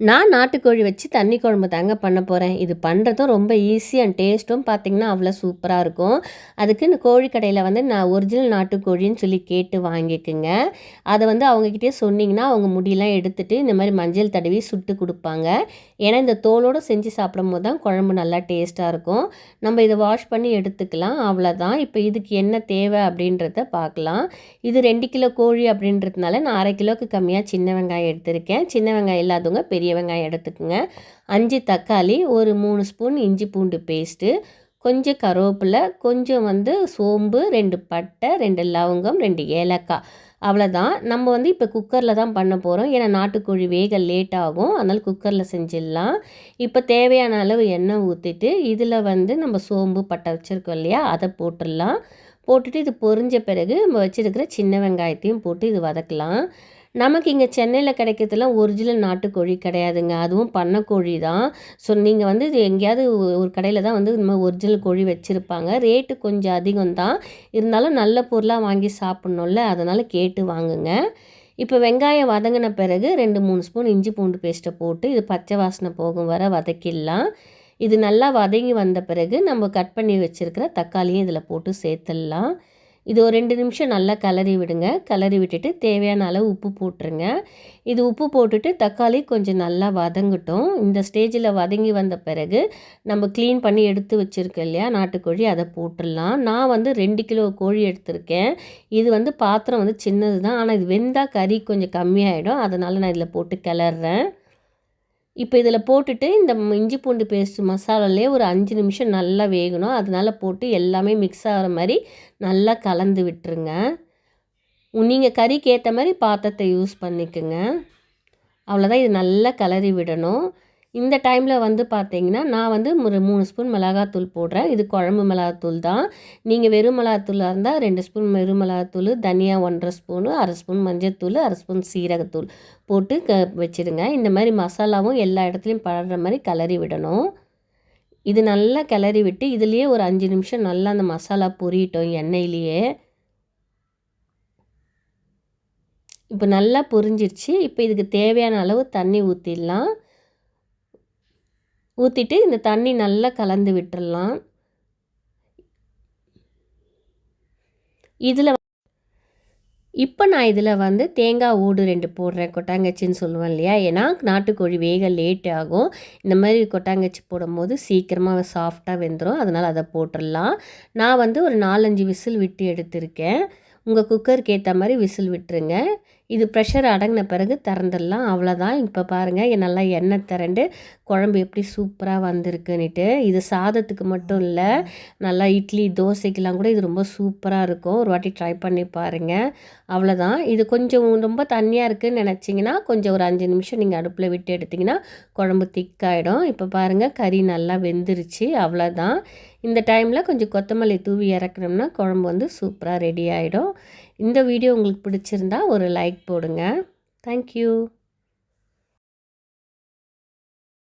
நான் நாட்டுக்கோழி வச்சு தண்ணி குழம்பு தாங்க பண்ண போகிறேன் இது பண்ணுறதும் ரொம்ப ஈஸி அண்ட் டேஸ்ட்டும் பார்த்திங்கன்னா அவ்வளோ சூப்பராக இருக்கும். அதுக்கு இந்த கோழி கடையில் வந்து நான் ஒரிஜினல் நாட்டுக்கோழின்னு சொல்லி கேட்டு வாங்கிக்குங்க. அதை வந்து அவங்கக்கிட்டே சொன்னிங்கன்னா அவங்க முடியெல்லாம் எடுத்துகிட்டு இந்த மாதிரி மஞ்சள் தடவி சுட்டு கொடுப்பாங்க. ஏன்னா இந்த தோலோடு செஞ்சு சாப்பிடும் போது தான் குழம்பு நல்லா டேஸ்ட்டாக இருக்கும். நம்ம இதை வாஷ் பண்ணி எடுத்துக்கலாம். அவ்வளோதான் இப்போ இதுக்கு என்ன தேவை அப்படின்றத பார்க்கலாம் இது ரெண்டு கிலோ கோழி அப்படின்றதுனால நான் அரை கிலோவுக்கு கம்மியாக சின்ன வெங்காயம் எடுத்திருக்கேன். சின்ன வெங்காயம் இல்லாதவங்க பெரிய பெரிய வெங்காயம் எடுத்துக்கோங்க. அஞ்சு தக்காளி ஒரு மூணு ஸ்பூன் இஞ்சி பூண்டு பேஸ்ட்டு கொஞ்சம் கருவேப்பிலை கொஞ்சம் வந்து சோம்பு ரெண்டு பட்டை ரெண்டு லவங்கம் ரெண்டு ஏலக்காய். அவ்வளோதான். நம்ம வந்து இப்போ குக்கரில் தான் பண்ண போகிறோம். ஏன்னா நாட்டுக்கோழி வேக லேட் ஆகும். அதனால் குக்கரில் செஞ்சிடலாம். இப்போ தேவையான அளவு எண்ணெய் ஊற்றிட்டு இதில் வந்து நம்ம சோம்பு பட்டை வச்சுருக்கோம் இல்லையா? அதை போட்டுடலாம். போட்டுட்டு இது பொரிஞ்ச பிறகு நம்ம வச்சுருக்கிற சின்ன வெங்காயத்தையும் போட்டு இது வதக்கலாம். நமக்கு இங்கே சென்னையில் கிடைக்கிறதுலாம் ஒரிஜினல் நாட்டுக்கோழி கிடையாதுங்க. அதுவும் பண்ணக்கோழி தான். ஸோ நீங்கள் வந்து இது எங்கேயாவது ஒரு கடையில் தான் வந்து இந்த மாதிரி ஒரிஜினல் கோழி வச்சுருப்பாங்க. ரேட்டு கொஞ்சம் அதிகம் தான். இருந்தாலும் நல்ல பொருளாக வாங்கி சாப்பிட்ணுல்ல அதனால் கேட்டு வாங்குங்க. இப்போ வெங்காயம் வதங்கின பிறகு ரெண்டு மூணு ஸ்பூன் இஞ்சி பூண்டு பேஸ்ட்டை போட்டு இது பச்சை வாசனை போகும் வர வதக்கிடலாம். இது நல்லா வதங்கி வந்த பிறகு நம்ம கட் பண்ணி வச்சுருக்கிற தக்காளியும் இதில் போட்டு சேர்த்துடலாம். இது ஒரு ரெண்டு நிமிஷம் நல்லா கலரி விடுங்க. கலரி விட்டுட்டு தேவையான அளவு உப்பு போட்டுருங்க. இது உப்பு போட்டுட்டு தக்காளி கொஞ்சம் நல்லா வதங்கட்டும். இந்த ஸ்டேஜில் வதங்கி வந்த பிறகு நம்ம க்ளீன் பண்ணி எடுத்து வச்சுருக்கோம் இல்லையா நாட்டுக்கோழி அதை போட்டுடலாம். நான் வந்து ரெண்டு கிலோ கோழி எடுத்திருக்கேன். இது வந்து பாத்திரம் வந்து சின்னது தான் ஆனால் இது வெந்தால் கறி கொஞ்சம் கம்மியாகிடும் அதனால் நான் இதில் போட்டு கிளறேன் இப்போ இதில் போட்டுட்டு இந்த இஞ்சி பூண்டு பேஸ்ட் மசாலாலே ஒரு அஞ்சு நிமிஷம் நல்லா வேகணும். அதனால் போட்டு எல்லாமே மிக்ஸ் ஆகிற மாதிரி நல்லா கலந்து விட்டுருங்க. நீங்கள் கறிக்கு ஏற்ற மாதிரி பாத்திரத்தை யூஸ் பண்ணிக்கோங்க. அவ்வளோதான் இது நல்லா கலரி விடணும். இந்த டைமில் வந்து பார்த்தீங்கன்னா நான் வந்து ஒரு மூணு ஸ்பூன் மிளகாத்தூள் போடுறேன். இது குழம்பு மிளகாத்தூள் தான். நீங்கள் வெறும் மிளகாத்தூளாக இருந்தால் ரெண்டு ஸ்பூன் வெறும் மிளகாத்தூள் தனியாக ஒன்றரை ஸ்பூனு அரை ஸ்பூன் மஞ்சத்தூள் அரை ஸ்பூன் சீரகத்தூள் போட்டு க வச்சுருங்க. இந்த மாதிரி மசாலாவும் எல்லா இடத்துலையும் படுற மாதிரி கிளறி விடணும். இது நல்லா கிளறி விட்டு இதுலேயே ஒரு அஞ்சு நிமிஷம் நல்லா அந்த மசாலா பொரியட்டும் எண்ணெயிலேயே. இப்போ நல்லா பொரிஞ்சிருச்சு. இப்போ இதுக்கு தேவையான அளவு தண்ணி ஊற்றிடலாம் ஊற்றிட்டு இந்த தண்ணி நல்லா கலந்து விட்டுடலாம் இதில் இப்போ நான் இதில் வந்து தேங்காய் ஓடு ரெண்டு போடுறேன். கொட்டாங்கச்சின்னு சொல்லுவேன் இல்லையா? ஏன்னா நாட்டுக்கோழி வேக லேட் ஆகும். இந்த மாதிரி கொட்டாங்கச்சி போடும்போது சீக்கிரமாக சாஃப்டாக வெந்துடும் அதனால் அதை போட்டுடலாம் நான் வந்து ஒரு நாலஞ்சு விசில் விட்டு எடுத்திருக்கேன். உங்கள் குக்கருக்கு ஏற்ற மாதிரி விசில் விட்டுருங்க. இது ப்ரெஷர் அடங்கின பிறகு திறந்துடலாம். அவ்வளோதான் இப்போ பாருங்கள் நல்லா எண்ணெய் திரண்டு குழம்பு எப்படி சூப்பராக வந்திருக்குன்னுட்டு. இது சாதத்துக்கு மட்டும் இல்லை நல்லா இட்லி தோசைக்கெலாம் கூட இது ரொம்ப சூப்பராக இருக்கும். ஒரு வாட்டி ட்ரை பண்ணி பாருங்கள் அவ்வளோதான் இது கொஞ்சம் ரொம்ப தண்ணியாக இருக்குதுன்னு நினச்சிங்கன்னா கொஞ்சம் ஒரு அஞ்சு நிமிஷம் நீங்கள் அடுப்பில் விட்டு எடுத்திங்கன்னா குழம்பு திக்காயிடும் இப்போ பாருங்கள் கறி நல்லா வெந்துருச்சு. அவ்வளோதான் இந்த டைமில் கொஞ்சம் கொத்தமல்லி தூவி இறக்குனோம்னா குழம்பு வந்து சூப்பராக ரெடி ஆகிடும் இந்த வீடியோ உங்களுக்கு பிடிச்சிருந்தா ஒரு லைக் போடுங்க. தேங்க்யூ